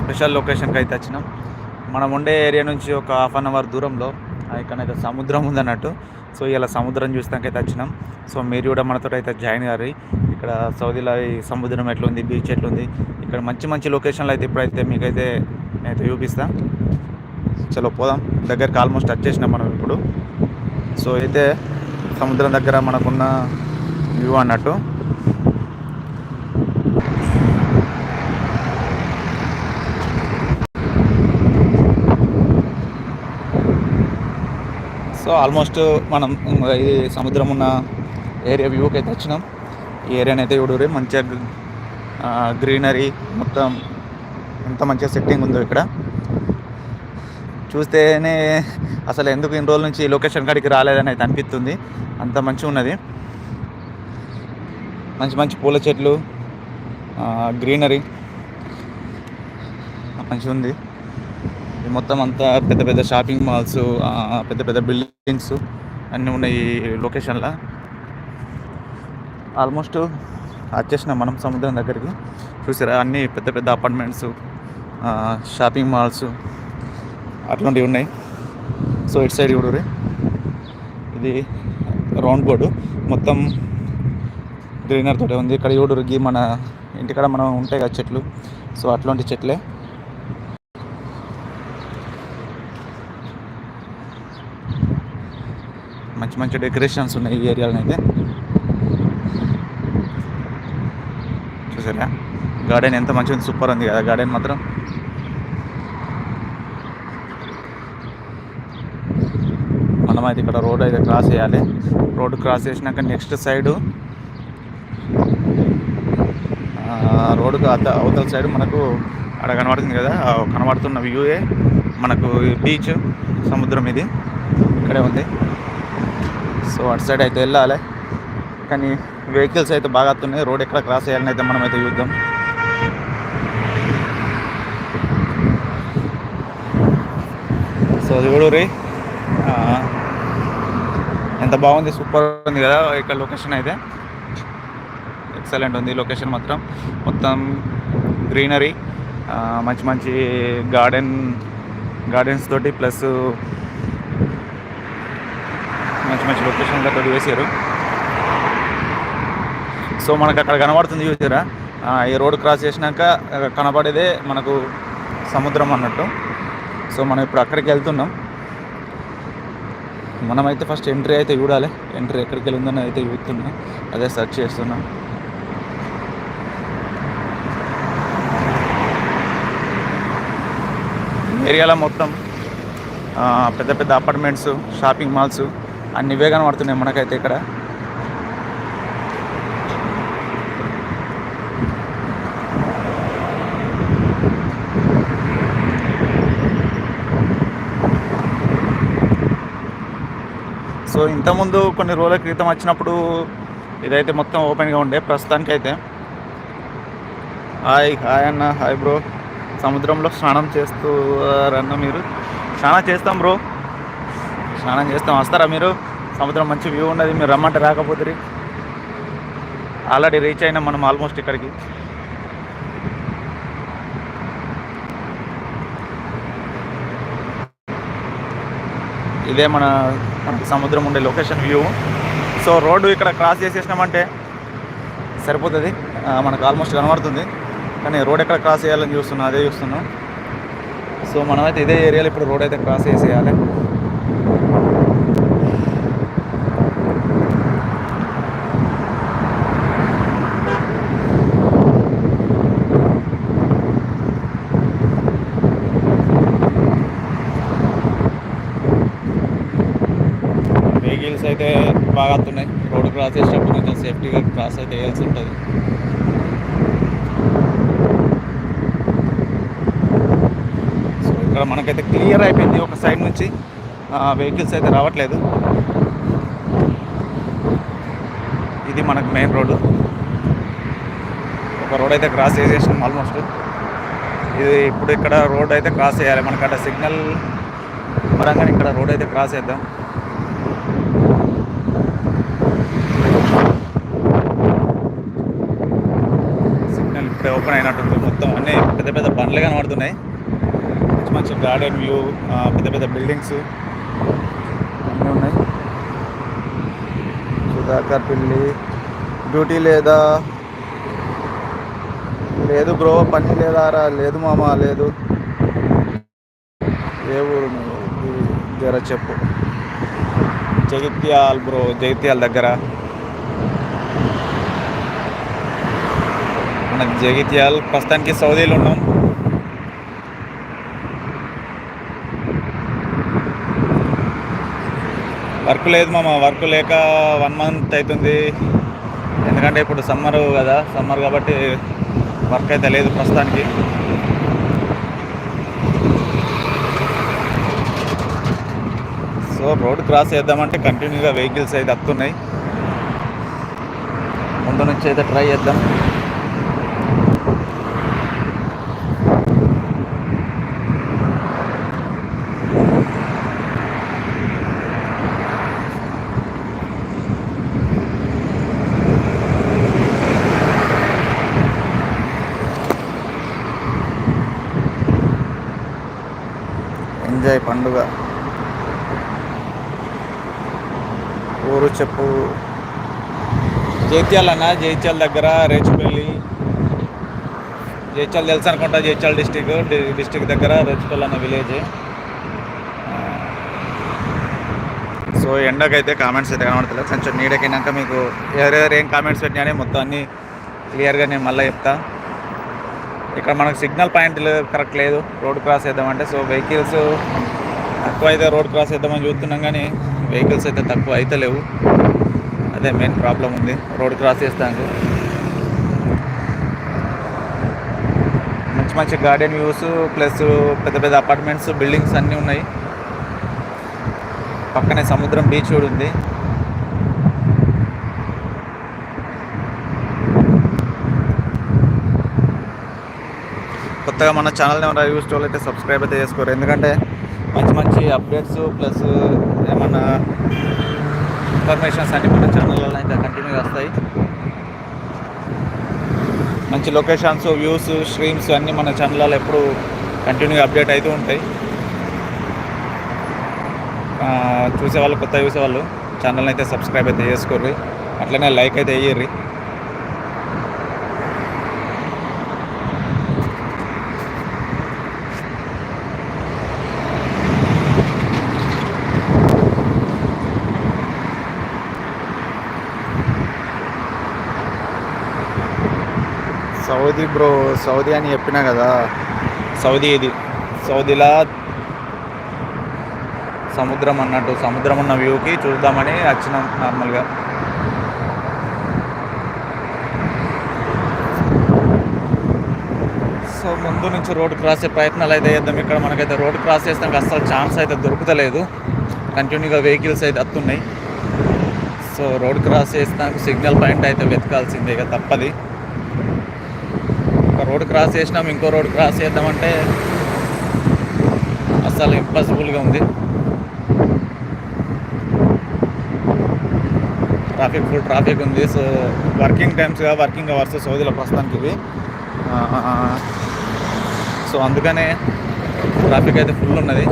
Special లొకేషన్కి అయితే వచ్చినాం. మనం ఉండే ఏరియా నుంచి ఒక హాఫ్ అన్ అవర్ దూరంలో ఇక్కడైతే సముద్రం ఉందన్నట్టు. సో ఇలా సముద్రం చూస్తాకైతే వచ్చినాం. సో మీరు కూడా మనతో అయితే జాయిన్ గారి. ఇక్కడ సౌదీలో సముద్రం ఎట్లుంది బీచ్ ఎట్లుంది ఇక్కడ మంచి మంచి లొకేషన్లు అయితే ఇప్పుడైతే మీకైతే నేనైతే చూపిస్తా. చలో పోదాం. దగ్గరికి ఆల్మోస్ట్ టచ్ చేసినాం మనం ఇప్పుడు. సో అయితే సముద్రం దగ్గర మనకున్న వ్యూ అన్నట్టు. సో ఆల్మోస్ట్ మనం ఇది సముద్రం ఉన్న ఏరియా వ్యూకి అయితే వచ్చినాం. ఈ ఏరియాని అయితే చూడరు మంచిగా గ్రీనరీ మొత్తం ఎంత మంచిగా సెట్టింగ్ ఉందో ఇక్కడ. చూస్తేనే అసలు ఎందుకు ఇన్ని రోజుల నుంచి లొకేషన్ కాడికి రాలేదని అయితే అనిపిస్తుంది. అంత మంచిగా ఉన్నది. మంచి మంచి పూల చెట్లు గ్రీనరీ మంచిగా ఉంది మొత్తం అంతా పెద్ద పెద్ద షాపింగ్ మాల్స్ పెద్ద పెద్ద బిల్డింగ్స్ అన్నీ ఉన్నాయి ఈ లొకేషన్లో. ఆల్మోస్ట్ వచ్చేసినాం మనం సముద్రం దగ్గరికి. చూసారా అన్నీ పెద్ద పెద్ద అపార్ట్మెంట్స్ షాపింగ్ మాల్స్ అట్లాంటివి ఉన్నాయి. సో ఇటు సైడ్ చూడు ఇది రౌండ్ బోర్డు. మొత్తం గ్రీనర్ తోటే ఉంది. ఇక్కడ చూడు మన ఇంటికాడ మనం ఉంటాయి కదా చెట్లు. సో అట్లాంటి చెట్లే. మంచి మంచి డెకరేషన్స్ ఉన్నాయి ఈ ఏరియాలో అయితే. చూసారా? గార్డెన్ ఎంత మంచిగా ఉంది సూపర్ ఉంది కదా గార్డెన్ మాత్రం. మనమైతే ఇక్కడ రోడ్ అయితే క్రాస్ చేయాలి. రోడ్ క్రాస్ చేసినాక నెక్స్ట్ సైడు రోడ్డు అవతల సైడ్ మనకు అక్కడ కనబడుతుంది కదా కనబడుతున్న వ్యూయే మనకు బీచ్ సముద్రం ఇది. ఇక్కడే ఉంది. సో అటు సైడ్ అయితే వెళ్ళాలి. కానీ వెహికల్స్ అయితే బాగా వస్తున్నాయి. రోడ్ ఎక్కడ క్రాస్ చేయాలని అయితే మనం అయితే చూద్దాం. సో చూడూరి ఎంత బాగుంది సూపర్ ఉంది కదా ఇక్కడ లొకేషన్ అయితే. ఎక్సలెంట్ ఉంది లొకేషన్ మాత్రం. మొత్తం గ్రీనరీ మంచి మంచి గార్డెన్ గార్డెన్స్ తోటి ప్లస్ మంచి మంచి లొకేషన్లతో వేసారు సో మనకు అక్కడ కనబడుతుంది చూసారా? ఈ రోడ్ క్రాస్ చేసినాక కనబడేదే మనకు సముద్రం అన్నట్టు. సో మనం ఇప్పుడు అక్కడికి వెళ్తున్నాం. మనమైతే ఫస్ట్ ఎంట్రీ అయితే చూడాలి. ఎంట్రీ ఎక్కడికి వెళ్ళిందని అయితే చూస్తున్నాం. అదే సెర్చ్ చేస్తున్నాం. ఏరియాలో మొత్తం పెద్ద పెద్ద అపార్ట్మెంట్స్ షాపింగ్ మాల్స్ అన్ని ఇవే కనబడుతున్నాయి మనకైతే ఇక్కడ. సో ఇంతకుముందు కొన్ని రోజుల క్రితం వచ్చినప్పుడు ఇదైతే మొత్తం ఓపెన్గా ఉండే ప్రస్తుతానికి అయితే హాయ్ హాయ్ అన్న హాయ్ బ్రో. సముద్రంలో స్నానం చేస్తూ రన్న మీరు? స్నానం చేస్తాం బ్రో. స్నానం చేస్తాం. వస్తారా మీరు? సముద్రం మంచి వ్యూ ఉన్నది. మీరు రమ్మంటే రాకపోతే ఆల్రెడీ రీచ్ అయినా మనం ఆల్మోస్ట్ ఇక్కడికి. ఇదే మన మనకి సముద్రం ఉండే లొకేషన్ వ్యూ సో రోడ్డు ఇక్కడ క్రాస్ చేసేసినామంటే సరిపోతుంది. మనకు ఆల్మోస్ట్ కనబడుతుంది. కానీ రోడ్ ఎక్కడ క్రాస్ చేయాలని చూస్తున్నాం అదే చూస్తున్నాం. సో మనమైతే ఇదే ఏరియాలో ఇప్పుడు రోడ్ అయితే క్రాస్ చేసేయాలి వెహికల్స్ అయితే బాగా వస్తున్నాయి రోడ్ క్రాస్ చేసేటప్పుడు కొంచెం సేఫ్టీగా క్రాస్ అయితే వేయాల్సి ఉంటుంది. సో ఇక్కడ మనకైతే క్లియర్ అయిపోయింది ఒక సైడ్ నుంచి. వెహికల్స్ అయితే రావట్లేదు. ఇది మనకు మెయిన్ రోడ్డు. ఒక రోడ్ అయితే క్రాస్ చేసేసాం ఆల్మోస్ట్ ఇది ఇప్పుడు ఇక్కడ రోడ్ అయితే క్రాస్ చేయాలి. మనకంటే సిగ్నల్ పరంగా ఇక్కడ రోడ్ అయితే క్రాస్ చేద్దాం సిగ్నల్ ఇప్పుడే ఓపెన్ అయినట్టుంది మొత్తం మొత్తం అన్నీ పెద్ద పెద్ద బండ్లు కనబడుతున్నాయి. మంచి మంచి గార్డెన్ వ్యూ పెద్ద పెద్ద బిల్డింగ్స్ అన్నీ ఉన్నాయి. సుధాకర్ పిల్లి డ్యూటీ లేదా? లేదు బ్రో పని లేదారా లేదు మామ లేదు. ఏ ఊరు జర చెప్పు. జగిత్యాల్ బ్రో జగిత్యాల దగ్గర. మన జగిత్యాల్ ప్రస్తుతానికి సౌదీలో ఉన్నాం వర్క్ లేదు మామ వర్క్ లేక వన్ మంత్ అవుతుంది ఎందుకంటే ఇప్పుడు సమ్మర్ కదా సమ్మర్ కాబట్టి వర్క్ అయితే లేదు ప్రస్తుతానికి. సో రోడ్ క్రాస్ చేద్దామంటే కంటిన్యూగా వెహికల్స్ అయితే వస్తున్నాయి ముందు నుంచి అయితే ట్రై చేద్దాం. పండుగ. ఊరు చెప్పు. జైత్యాల అన్న జైత్యాల దగ్గర రేచుపల్లి. జైత్యాల తెలుసు అనుకుంటా జైత్యాల డిస్టిక్ డిస్టిక్ దగ్గర రేచుపల్లి అన్న విలేజ్. సో ఎండకైతే కామెంట్స్ అయితే కనబడతలేదు కొంచెం నీడకైనాక మీకు ఎవరెవరు ఏం కామెంట్స్ పెట్టినాయని మొత్తం అన్నీ క్లియర్గా నేను మళ్ళీ చెప్తా. ఇక్కడ మనకు సిగ్నల్ పాయింట్ కరెక్ట్ లేదు. రోడ్ క్రాస్ చేద్దామంటే సో వెహికల్స్ తక్కువ అయితే రోడ్ క్రాస్ చేద్దామని చూస్తున్నాం కానీ వెహికల్స్ అయితే తక్కువ అయితే లేవు. అదే మెయిన్ ప్రాబ్లం ఉంది. రోడ్ క్రాస్ చేస్తాను మంచి మంచి గార్డెన్ వ్యూస్ ప్లస్ పెద్ద పెద్ద అపార్ట్మెంట్స్ బిల్డింగ్స్ అన్నీ ఉన్నాయి. పక్కనే సముద్రం బీచ్ కూడా ఉంది. కొత్తగా మన ఛానల్ని ఎవరైనా యూస్ అయితే సబ్స్క్రైబ్ అయితే చేసుకోరు. ఎందుకంటే మంచి మంచి అప్డేట్స్ ప్లస్ ఏమన్నా ఇన్ఫర్మేషన్స్ అన్ని మన ఛానల్లో అయితే కంటిన్యూగా వస్తాయి మంచి లొకేషన్స్ వ్యూస్ స్ట్రీమ్స్ అన్నీ మన ఛానల్లో ఎప్పుడు కంటిన్యూగా అప్డేట్ అవుతూ ఉంటాయి. చూసేవాళ్ళు కొత్త చూసేవాళ్ళు ఛానల్ని అయితే సబ్స్క్రైబ్ అయితే చేసుకోర్రి. అట్లనే లైక్ అయితే వేయర్రి సౌదీ బ్రో సౌదీ అని చెప్పినా కదా. సౌదీ ఇది. సౌదీలా సముద్రం అన్నట్టు సముద్రం ఉన్న వ్యూకి చూద్దామని వచ్చినాం నార్మల్గా. సో ముందు నుంచి రోడ్ క్రాస్ అయ్యే ప్రయత్నాలు అయితే చేద్దాం. ఇక్కడ మనకైతే రోడ్ క్రాస్ చేస్తాం అస్సలు ఛాన్స్ అయితే దొరుకుతలేదు. కంటిన్యూగా వెహికల్స్ అయితే వస్తున్నాయి సో రోడ్ క్రాస్ చేస్తానికి సిగ్నల్ పాయింట్ అయితే వెతకాల్సిందే ఇక తప్పది. రోడ్ క్రాస్ చేసినాం ఇంకో రోడ్ క్రాస్ చేద్దామంటే అసలు ఇంపాసిబుల్గా ఉంది. ట్రాఫిక్ ఫుల్ ట్రాఫిక్ ఉంది. సో వర్కింగ్ టైమ్స్గా వర్కింగ్ అవర్స్ సౌదీలో ప్రస్తుతానికి ఇవి. సో అందుకనే ట్రాఫిక్ అయితే ఫుల్ ఉన్నది.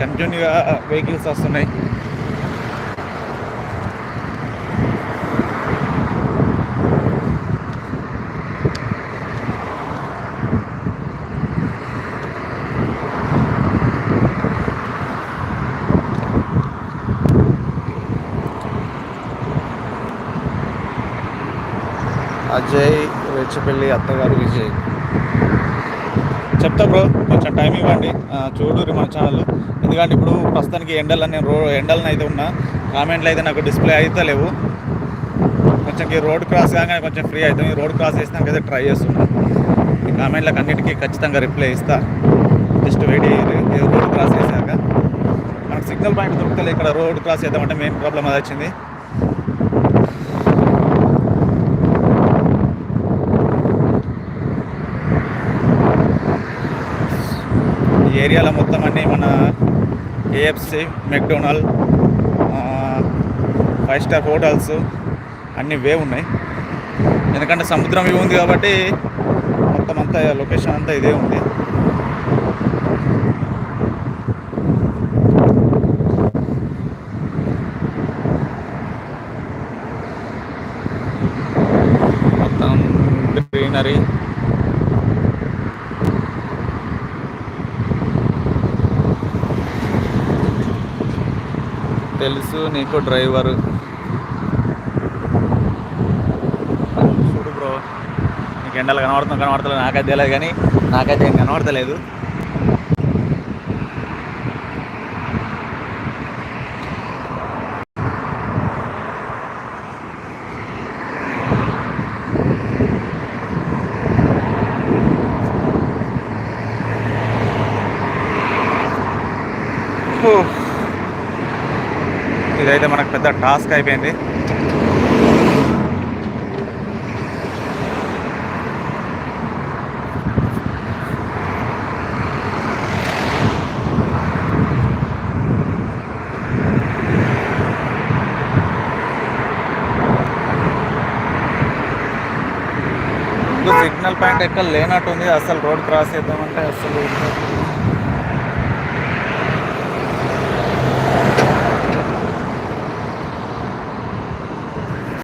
కంటిన్యూగా వెహికల్స్ వస్తున్నాయి. జై రెచ్చపల్లి అత్తగారు విజయ్. చెప్తా బ్రో కొంచెం టైం ఇవ్వండి. చూడు మన ఛానల్లో ఎందుకంటే ఇప్పుడు ప్రస్తుతానికి ఎండలు నేను రో ఎండలను అయితే ఉన్నా కామెంట్లు అయితే నాకు డిస్ప్లే అయితే లేవు. కొంచెం ఈ రోడ్ క్రాస్ కాగానే కొంచెం ఫ్రీ అవుతాం. ఈ రోడ్ క్రాస్ చేసినాక అయితే ట్రై చేస్తున్నా. ఈ కామెంట్లకు అన్నిటికీ ఖచ్చితంగా రిప్లై ఇస్తా. జస్ట్ వెయిట్ రోడ్ క్రాస్ చేశాక. మనకు సిగ్నల్ పాయింట్ దొరుకుతలే ఇక్కడ రోడ్ క్రాస్ చేద్దామంటే మెయిన్ ప్రాబ్లం అది వచ్చింది. ఏరియాలో మొత్తం అన్నీ మన KFC McDonald five star hotels అన్నీ వే ఉన్నాయి. ఎందుకంటే సముద్రం ఇవి ఉంది కాబట్టి మొత్తం మొత్తం అంతా లొకేషన్ అంతా ఇదే ఉంది మొత్తం గ్రీనరీ తెలుసు నీకు డ్రైవర్ చూడు బ్రో నీకు ఎండలు కనబడుతుంది కనబడతలేదు నాకైతే తెలియదు కానీ నాకైతే ఏం కనబడతలేదు హూ. ఇదైతే మనకు పెద్ద టాస్క్ అయిపోయింది. సిగ్నల్ పాయింట్ ఎక్కడ లేనట్టుంది అసలు రోడ్ క్రాస్ చేద్దామంటే అసలు